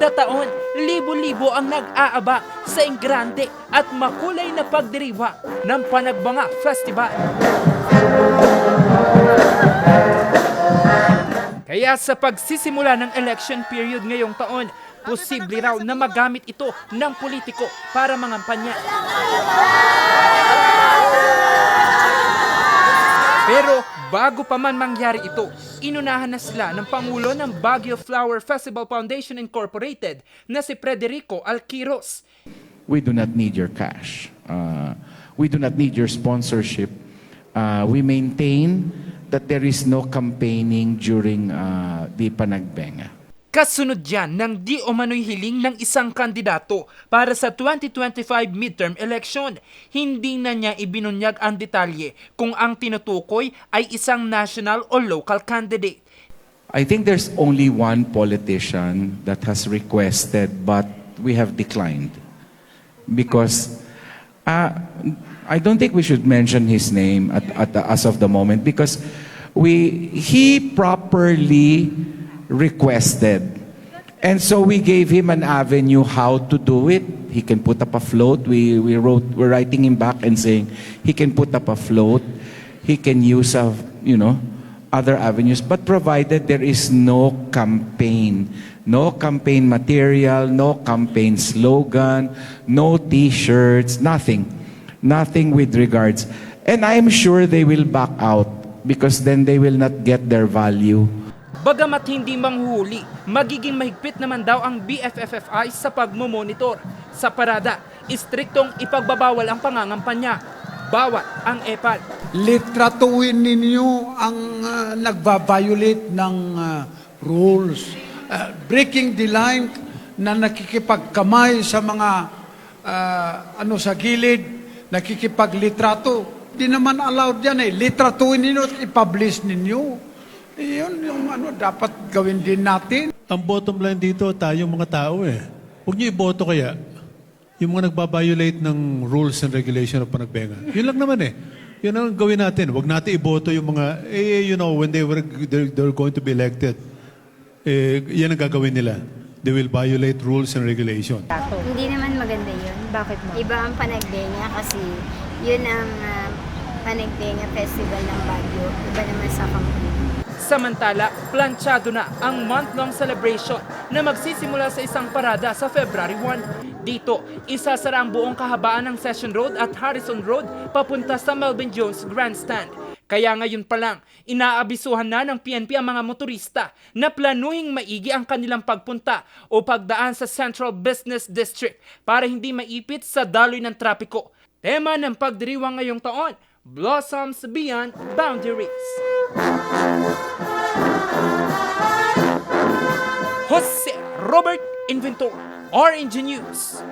Kada taon, libo-libo ang nag-aabang sa Ingrande at makulay na pagdiriwa ng Panagbanga Festival. Kaya sa pagsisimula ng election period ngayong taon, posible raw na magamit ito ng politiko para mangampanya. Bago pa man mangyari ito, inunahan na sila ng Pangulo ng Baguio Flower Festival Foundation Incorporated na si Federico Alquiros. we do not need your cash. Uh, we do not need your sponsorship. Uh, we maintain that there is no campaigning during uh, the Panagbenga. Kasunod yan ng di umano'y hiling ng isang kandidato para sa 2025 midterm election. Hindi na niya ibinunyag ang detalye kung ang tinutukoy ay isang national o local candidate. I think there's only one politician that has requested, but we have declined. Because uh, I don't think we should mention his name at, at as of the moment because we, he properly requested. And so we gave him an avenue how to do it. He can put up a float. We, we wrote, we're writing him back and saying he can put up a float. He can use, a, you know, other avenues, but provided there is no campaign, no campaign material, no campaign slogan, no T-shirts, nothing, nothing with regards. And I'm sure they will back out because then they will not get their value. Bagamat hindi manghuhuli, magiging mahigpit naman daw ang BFFFI sa pagmumonitor. Sa parada, istriktong ipagbabawal ang pangangampanya. Bawat ang EPAL. litratuin ninyo ang uh, nagva-violate ng uh, rules. Uh, breaking the line na nakikipagkamay sa mga uh, ano sa gilid, nakikipaglitrato. Di naman allowed yan eh. Litratuin ninyo at i-publish ninyo. Yun yung ano dapat gawin din natin. Ang bottom line dito, tayong mga tao eh. Huwag niyo iboto kaya yung mga nagbabiolate ng rules and regulation ng panagbenga. Yun lang naman eh. Yun ang gawin natin. Huwag natin iboto yung mga, eh, you know, when they were, they're, they're going to be elected, eh, yan ang gagawin nila. They will violate rules and regulation. Hindi naman maganda yun. Bakit mo? Iba ang panagbenga kasi yun ang ah, panagbenga festival ng Baguio. Iba naman. Samantala, planchado na ang month-long celebration na magsisimula sa isang parada sa February 1. Dito, isasara ang buong kahabaan ng Session Road at Harrison Road papunta sa Melvin Jones Grandstand. Kaya ngayon pa lang, inaabisuhan na ng PNP ang mga motorista na planuhing maigi ang kanilang pagpunta o pagdaan sa Central Business District para hindi maipit sa daloy ng trapiko. Tema ng pagdiriwang ngayong taon, Blossoms Beyond Boundaries. Jose Robert Inventor, Orange News.